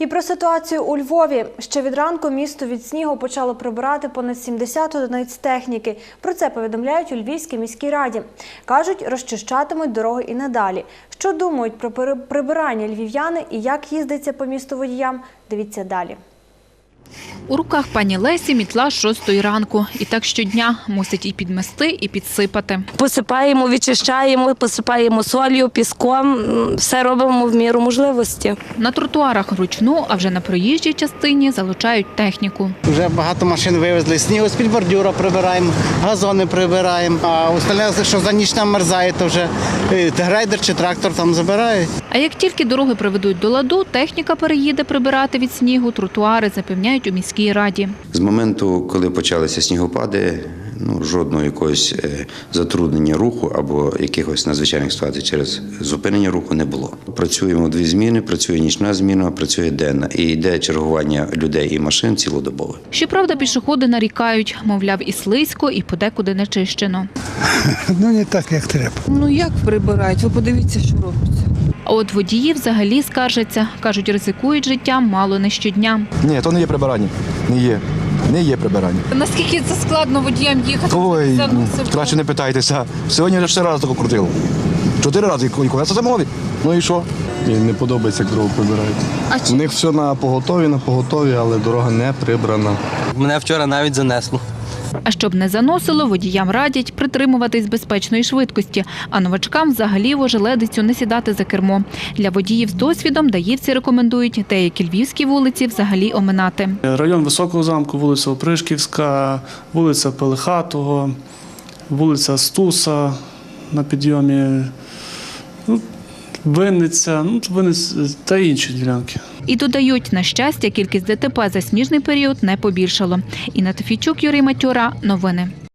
І про ситуацію у Львові. Ще від ранку місто від снігу почало прибирати понад 70 одиниць техніки. Про це повідомляють у Львівській міській раді. Кажуть, розчищатимуть дороги і надалі. Що думають про прибирання львів'яни і як їздиться по місту водіям? Дивіться далі. У руках пані Лесі мітла з шостої ранку. І так щодня мусить і підмести, і підсипати. Посипаємо, відчищаємо, посипаємо солью, піском. Все робимо в міру можливості. На тротуарах вручну, а вже на проїжджій частині залучають техніку. Вже багато машин вивезли. Снігу з-під бордюра прибираємо, газони прибираємо. А остальне, що за ніч намерзає, то вже е, грейдер чи трактор там забирають. А як тільки дороги приведуть до ладу, техніка переїде прибирати від снігу тротуари, запевняють у міській раді. З моменту, коли почалися снігопади, ну жодного якогось е, затруднення руху або якихось надзвичайних ситуацій через зупинення руху не було. Працюємо дві зміни, працює нічна зміна, працює денна і йде чергування людей і машин цілодобово. Щоправда, пішоходи нарікають, мовляв, і слизько, і подекуди не чищено. Ну не так, як треба. Ну як прибирають? Ви подивіться, що робиться. А от водії взагалі скаржаться. Кажуть, ризикують життям мало не щодня. Ні, то не є прибирання. Не є. Не є прибирання. Наскільки це складно водіям їхати? Ой, Це- ну, це- краще не питайтеся. Сьогодні вже чотири рази тако крутило. Чотири рази і коли це замовить. Ну і що? І не подобається, як дорогу прибирають. У них все на поготові, на поготові, але дорога не прибрана. Мене вчора навіть занесло. А щоб не заносило, водіям радять притримуватись безпечної швидкості, а новачкам взагалі в ожеледицю не сідати за кермо. Для водіїв з досвідом даївці рекомендують деякі львівські вулиці взагалі оминати. Район Високого замку, вулиця Опришківська, вулиця Пелихатого, вулиця Стуса на підйомі, ну, Винниця, ну, та інші ділянки. І додають, на щастя, кількість ДТП за сніжний період не побільшало. Інна Тофійчук, Юрій Матюра. Новини.